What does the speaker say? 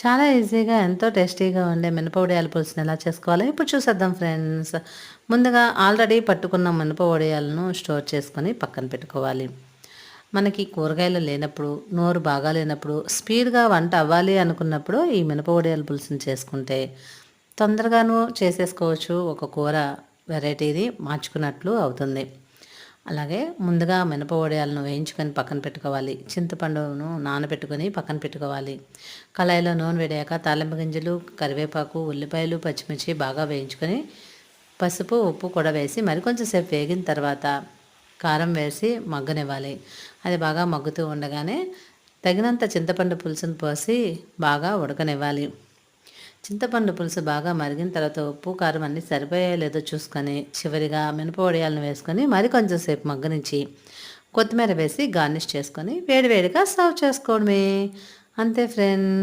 చాలా ఈజీగా ఎంతో టేస్టీగా ఉండే మినప పులుసుని ఎలా చేసుకోవాలో ఇప్పుడు చూసేద్దాం ఫ్రెండ్స్. ముందుగా ఆల్రెడీ పట్టుకున్న మినపవడియాలను స్టోర్ చేసుకొని పక్కన పెట్టుకోవాలి. మనకి కూరగాయలు లేనప్పుడు నోరు బాగా లేనప్పుడు స్పీడ్గా వంట అవ్వాలి అనుకున్నప్పుడు ఈ మినప వడియాల పులుసుని చేసుకుంటే తొందరగాను చేసేసుకోవచ్చు. ఒక కూర వెరైటీది మార్చుకున్నట్లు అవుతుంది. అలాగే ముందుగా మినప వడియాలను వేయించుకొని పక్కన పెట్టుకోవాలి. చింతపండును నానబెట్టుకొని పక్కన పెట్టుకోవాలి. కళాయిలో నూనె వేడాక తాలింపు గింజలు కరివేపాకు ఉల్లిపాయలు పచ్చిమిర్చి బాగా వేయించుకొని పసుపు ఉప్పు కూడా వేసి మరికొంచెం సేపు వేగిన తర్వాత కారం వేసి మగ్గనివ్వాలి. అది బాగా మగ్గుతూ ఉండగానే తగినంత చింతపండు పులుసును పోసి బాగా ఉడకనివ్వాలి. చింతపండు పులుసు బాగా మరిగిన తర్వాత ఉప్పు కారం అన్నీ సరిపోయా లేదో చూసుకొని చివరిగా మినప వడియాలను వేసుకొని మరి కొంచెం సేపు మగ్గనిచ్చి కొత్తిమీర వేసి గార్నిష్ చేసుకొని వేడివేడిగా సర్వ్ చేసుకోవడమే. అంతే ఫ్రెండ్.